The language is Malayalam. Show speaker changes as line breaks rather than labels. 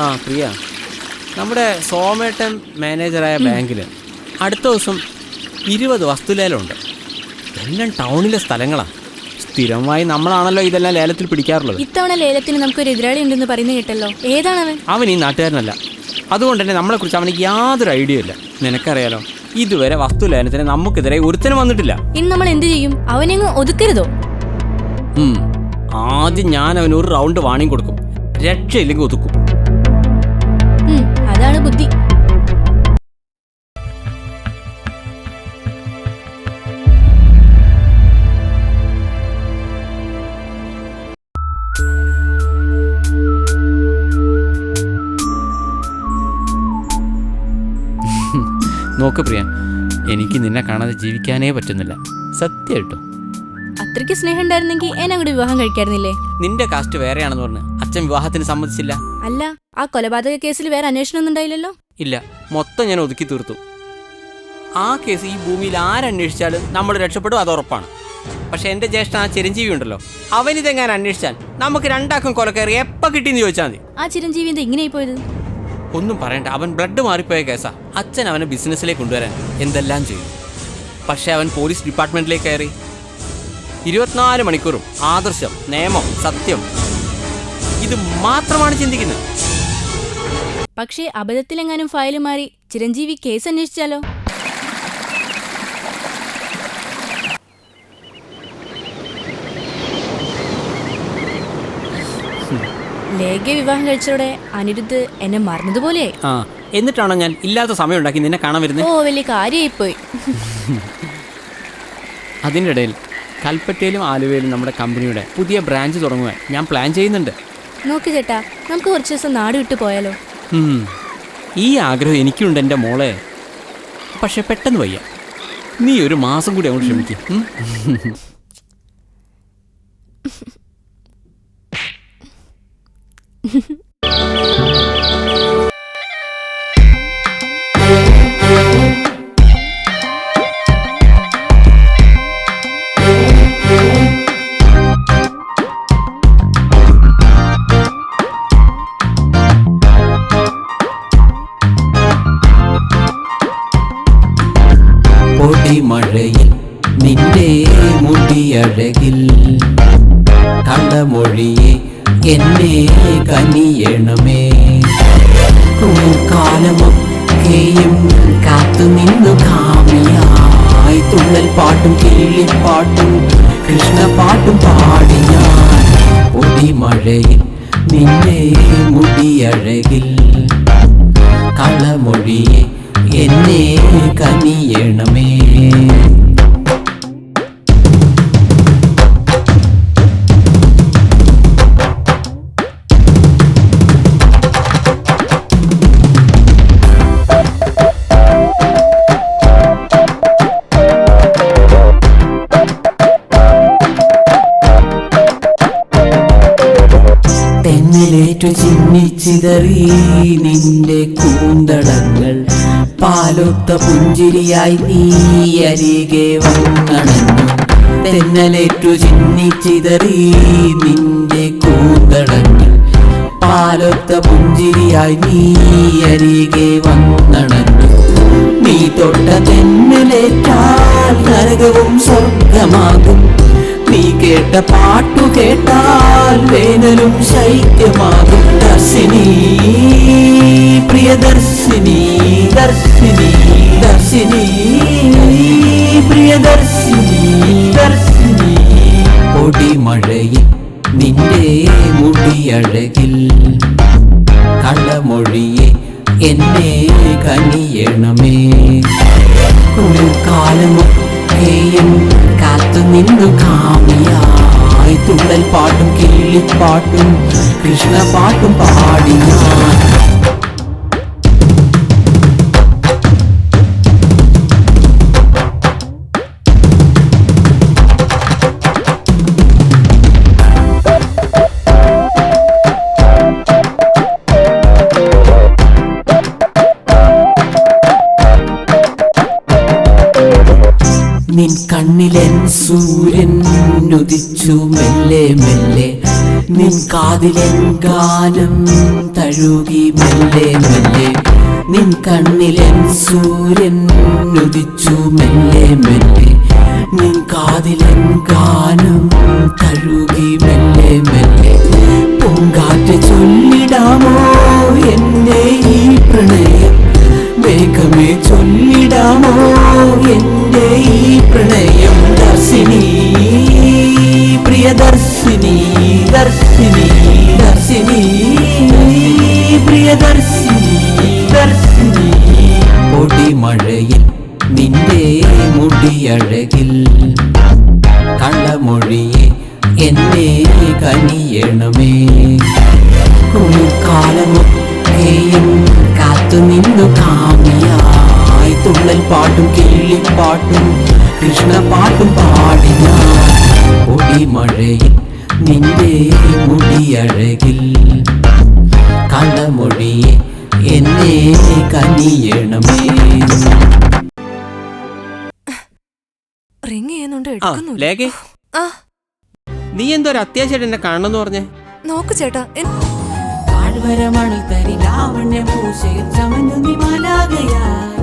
ആ പ്രിയ. നമ്മുടെ സോമേട്ടൻ മാനേജറായ ബാങ്കിൽ അടുത്ത ദിവസം ഇരുപത് വസ്തുലേലമുണ്ട്. എല്ലാം ടൗണിലെ സ്ഥലങ്ങളാണ് സ്ഥിരമായി നമ്മളാണല്ലോ ഇതെല്ലാം ലേലത്തിൽ പിടിക്കാറുള്ളത്.
ഇത്തവണ ലേലത്തിന് നമുക്കൊരു എതിരാളി ഉണ്ടെന്ന് പറയുന്നത് കേട്ടല്ലോ. ഏതാണ്
അവൻ ഈ നാട്ടുകാരനല്ല. അതുകൊണ്ട് തന്നെ നമ്മളെ കുറിച്ച് അവനിക്ക് യാതൊരു ഐഡിയ ഇല്ല. നിനക്കറിയാലോ ഇതുവരെ വസ്തു ലേലത്തിന് നമുക്കെതിരെ ഒരുത്തനും വന്നിട്ടില്ല.
ഇനി നമ്മൾ എന്ത് ചെയ്യും? അവനെങ്ങ് ഒതുക്കരുതോ.
ആദ്യം ഞാൻ അവന് ഒരു റൗണ്ട് വാണിംഗ് കൊടുക്കും. രക്ഷയില്ലെങ്കിൽ ഒതുക്കും. നോക്ക് പ്രിയ എനിക്ക് നിന്നെ കാണാതെ ജീവിക്കാനേ പറ്റുന്നില്ല. സത്യമായിട്ടും
അത്രയ്ക്ക് സ്നേഹം ഉണ്ടായിരുന്നെങ്കിൽ എന്നെ അങ്ങോട്ട് വിവാഹം കഴിക്കായിരുന്നില്ലേ?
നിന്റെ കാസ്റ്റ് വേറെയാണെന്ന് പറഞ്ഞു അച്ഛൻ വിവാഹത്തിന് സമ്മതിച്ചില്ല.
അല്ല ആ കൊലപാതക കേസിൽ വേറെ അന്വേഷണം ഒന്നും ഉണ്ടായില്ലല്ലോ?
ഇല്ല മൊത്തം ഞാൻ ഒതുക്കി തീർത്തു. ആ കേസ് ഈ ഭൂമിയിൽ ആരന്വേഷിച്ചാലും നമ്മൾ രക്ഷപ്പെടും അത് ഉറപ്പാണ്. പക്ഷെ എന്റെ ജ്യേഷ്ഠൻ ആ ചിരഞ്ജീവി ഉണ്ടല്ലോ അവനിതെങ്ങാൻ അന്വേഷിച്ചാൽ നമുക്ക് രണ്ടാക്കും കൊലക്കയറി എപ്പോൾ കിട്ടിയെന്ന് ചോദിച്ചാൽ മതി.
ആ ചിരഞ്ജീവി എന്താ ഇങ്ങനെ പോയത്?
ഒന്നും പറയണ്ട. അവൻ ബ്ലഡ് മാറിപ്പോയ കേസാ. അച്ഛൻ അവനെ ബിസിനസ്സിലേക്ക് കൊണ്ടുവരാൻ എന്തെല്ലാം ചെയ്തു. പക്ഷേ അവൻ പോലീസ് ഡിപ്പാർട്ട്മെന്റിലേക്ക് കയറി. ഇരുപത്തിനാല് മണിക്കൂറും ആദർശം നിയമം സത്യം. ഇത് മാത്രമാണ് ചിന്തിക്കുന്നത്.
പക്ഷേ അബദ്ധത്തിലെങ്ങാനും ഫയൽ മാറി ചിരഞ്ജീവി കേസ് അന്വേഷിച്ചാലോ? ലേഖ വിവാഹം കഴിച്ചതോടെ അനിരുദ്ധ് എന്നെ മറന്നതുപോലെ
ആ എന്നിട്ടാണോ ഞാൻ ഇല്ലാത്ത സമയം ഉണ്ടാക്കി നിന്നെ കാണാൻ വരുന്നത്
ഓ വലിയ കാര്യമായി
പോയി അതിനിടയിൽ കൽപ്പറ്റയിലും ആലുവയിലും നമ്മുടെ കമ്പനിയുടെ പുതിയ ബ്രാഞ്ച് തുടങ്ങുവാൻ ഞാൻ പ്ലാൻ ചെയ്യുന്നുണ്ട്.
നോക്ക് ചേട്ടാ നമുക്ക് കുറച്ച് ദിവസം നാട് വിട്ട് പോയാലോ?
ഉം. ഈ ആഗ്രഹം എനിക്കുണ്ട് എന്റെ മോളെ. പക്ഷെ പെട്ടെന്ന് വയ്യ. നീ ഒരു മാസം കൂടി അങ്ങോട്ട് ക്ഷമിക്കും. പൊടിമഴയിൽ നിന്റെ മുടിയഴകിൽ കള്ളമൊഴിയെ എന്നെ കനിയണമേ. കാലമൊക്കെയും കാത്തു നിന്നു കാമിയായി. തുള്ളൽ പാട്ടും കിള്ളിപ്പാട്ടും കൃഷ്ണപാട്ടും പാടി ഞാൻ പൊടിമഴയിൽ നിന്നെ മുടിയഴകിൽ കളമൊഴിയെ എന്നെ കനിയണമേ. തെന്നിലേറ്റു ചിന്നിച്ചിതറി നിന്റെ കൂന്തടങ്ങൾ. പാലൊത്ത പുഞ്ചിരിയായി നീ അരികെ വന്നണഞ്ഞു. തെന്നലേറ്റു ചിന്നിച്ചിതറി നിന്റെ കൂന്തടങ്ങൾ. പാലൊത്ത പുഞ്ചിരിയായി നീ അരികെ വന്നണഞ്ഞു. നീ തൊട്ട തെന്നലേറ്റാൽ നരകവും സ്വർഗമാകും. കേട്ട പാട്ടു കേട്ടാൽ വേനലും ശൈത്യമാകും ദർശിനി. പ്രിയദർശിനി ദർശിനി ദർശിനി പ്രിയദർശിനി ദർശിനി പൊടിമഴയിൽ നിന്റെ മുടിയഴകിൽ കള്ളമൊഴിയെ എന്നെ കനിയണമേ. കാലമൊക്കെയും കാത്തു നിന്നു കാമിയായി. തുള്ളൽ പാട്ടും കിള്ളിപ്പാട്ടും കൃഷ്ണപാട്ടും പാടി ഞാൻ കണ്ണിലെൻ സൂര്യൻ ഉദിച്ചു മെല്ലെ മെല്ലെ. നിൻ കാതിലെ ഗാനം തഴുകി മെല്ലെ മെല്ലെ. നിൻ കണ്ണിലെ സൂര്യൻ ഉദിച്ചു മെല്ലെ മെല്ലെ. നിൻ കാതിലെ ഗാനം തഴുകി മെല്ലെ മെല്ലെ. പൂങ്കാറ്റ് ചൊല്ലിടാമോ എന്നെ ഈ പ്രണയം? വേഗമേ ചൊല്ലിടാമോ എന്റെ ഈ പ്രണയം ദർശിനി പ്രിയദർശിനി ദർശിനി ദർശിനി പ്രിയദർശിനി ദർശിനി. പൊടിമഴയിൽ നിന്റെ മുടിയഴകിൽ കള്ളമൊഴിയെ എന്നെ കനിയണമേ. കുളിക്കാലമൊക്കെയും കാത്തുനിന്നു നിന്നു തുള്ളൽ പാട്ടും കിള്ളിപ്പാട്ടും കൃഷ്ണപാട്ടും പാടിയ. പൊടിമഴയിൽ നിന്റെ മുടിയഴകിൽ കള്ളമൊഴിയെ എന്നെ കനിയണമേ.
റിങ് ചെയ്യുന്നുണ്ട്
ആ
എടുക്കുന്നില്ല
ലേഖേ.
ആ.
നീ എന്തോ ഒരു അത്യാവശ്യമായിട്ട് എന്നെ കാണണമെന്ന് പറഞ്ഞേ?
നോക്കു ചേട്ടാ എൻ-
താഴ്വരമണൽ തരി ലാവണ്യ പൂശയിൽ ചമഞ്ഞു നിമാലാകയായി